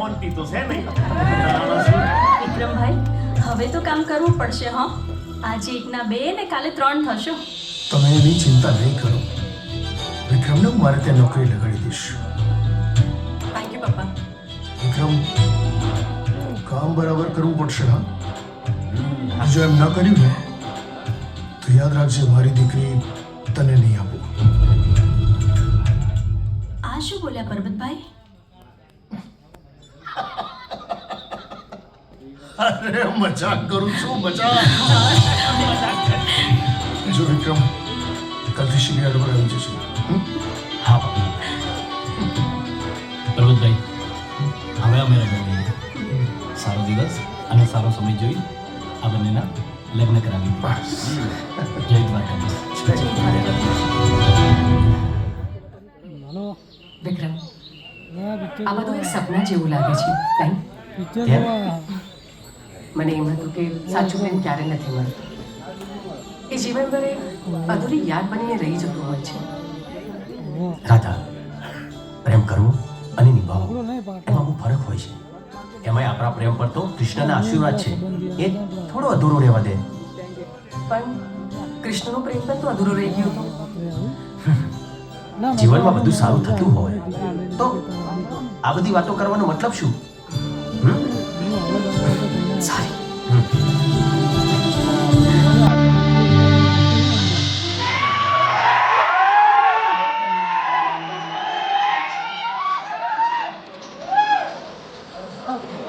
મોનતી તો છે નહીં વિક્રમભાઈ હવે તો કામ કરવું પડશે હો. આજે એકના બે ને કાલે ત્રણ થશો. તમે એની ચિંતા નહીં કરો. વિક્રમને હું મારે ત્યાં નોકરી લગાડી દઈશ. થેન્ક યુ પપ્પા. વિક્રમ કામ બરાબર કરવું પડશે હા? જો એમ ન કર્યું ને તો યાદ રાખજે મારી દીકરી તને નહીં આપું. આ શું બોલ્યા પરબતભાઈ? અરે મજાક કરું છું મજાક. જો વિક્રમ કાલથી શિબિયાર્ડ પર આવી જશે. હા પર્વતભાઈ હવે અમે લગ્ન સારો દિવસ અને સારો સમય જોઈ આ બંનેના લગ્ન કરાવી બસ. જય દ્વારકા વિક્રમ આ બધું એક સપના જેવું લાગે છે કઈ કેમ મને એમ હતું કે સાચું પ્રેમ ક્યારે નથી મળતું. એ જીવનભર એક અધૂરી યાદ બનીને રહી જતું હોય છે. રાધા પ્રેમ કરવો અને નિભાવવો એમાં બહુ ફરક હોય છે. એમાંય આપણા પ્રેમ પર તો કૃષ્ણના આશીર્વાદ છે. એ થોડો અધૂરો રહેવા દે. પણ કૃષ્ણનો પ્રેમ પણ તો અધૂરો રહી ગયો હતો. જીવનમાં બધું સારું થતું હોય. તો આ બધી વાતો કરવાનો મતલબ શું?